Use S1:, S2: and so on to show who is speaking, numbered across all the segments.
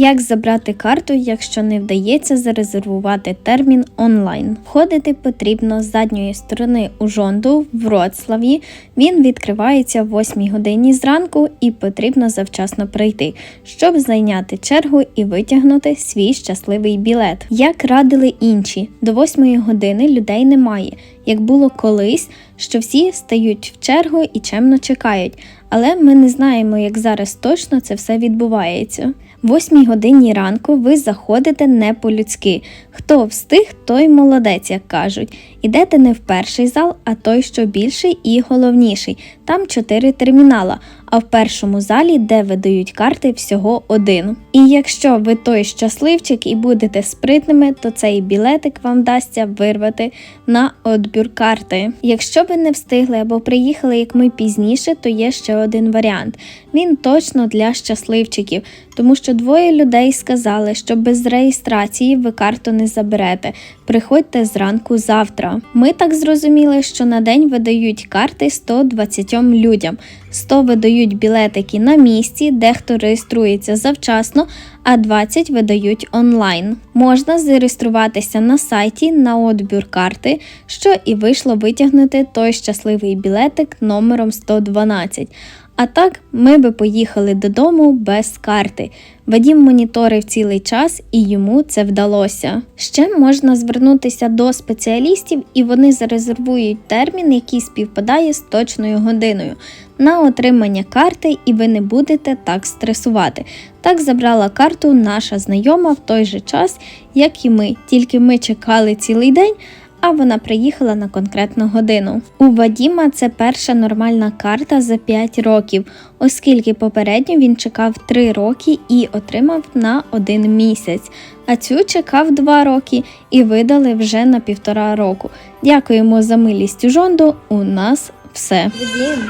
S1: Як забрати карту, якщо не вдається зарезервувати термін онлайн? Входити потрібно з задньої сторони у Жонду в Вроцлаві. Він відкривається в 8 годині зранку і потрібно завчасно прийти, щоб зайняти чергу і витягнути свій щасливий білет. Як радили інші, до 8 години людей немає, як було колись, що всі стають в чергу і чемно чекають. Але ми не знаємо, як зараз точно це все відбувається. В 8 годині ранку ви заходите не по-людськи. Хто встиг, той молодець, як кажуть. Ідете не в перший зал, а той, що більший і головніший. Там чотири термінала, а в першому залі, де видають карти, всього один. І якщо ви той щасливчик і будете спритними, то цей білетик вам вдасться вирвати на отбір карти. Якщо ви не встигли або приїхали як ми пізніше, то є ще один варіант. Він точно для щасливчиків, тому що двоє людей сказали, що без реєстрації ви карту не заберете. Приходьте зранку завтра. Ми так зрозуміли, що на день видають карти 120 людям. 100 видають білетики на місці, дехто реєструється завчасно, а 20 видають онлайн. Можна зареєструватися на сайті на отбір карти, що і вийшло витягнути той щасливий білетик номером 112. А так, ми би поїхали додому без карти. Вадім моніторив цілий час і йому це вдалося. Ще можна звернутися до спеціалістів, і вони зарезервують термін, який співпадає з точною годиною на отримання карти, і ви не будете так стресувати. Так забрала карту наша знайома в той же час, як і ми, тільки ми чекали цілий день. А вона приїхала на конкретну годину. У Вадіма це перша нормальна карта за 5 років, оскільки попередньо він чекав 3 роки і отримав на один місяць. А цю чекав 2 роки і видали вже на півтора року. Дякуємо за милість у жонду. У нас все. Вадім,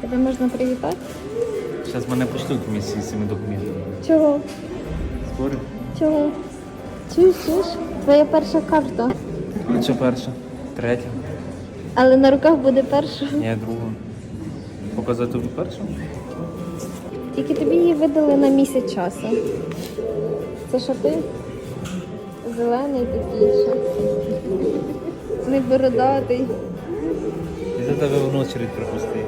S1: тебе можна привітати?
S2: Зараз мене пошлють вместе з цими документами.
S1: Чого?
S2: Спорю?
S1: Чого? Чуєш, чуєш? Твоя перша карта.
S2: А що перша? Третя?
S1: Але на руках буде перша.
S2: Ні, друга. Показати тобі першу?
S1: Тільки тобі її видали на місяць часу. Це що ти? Зелений такий ще. Не бородатий.
S2: І за тебе в очередь пропустив.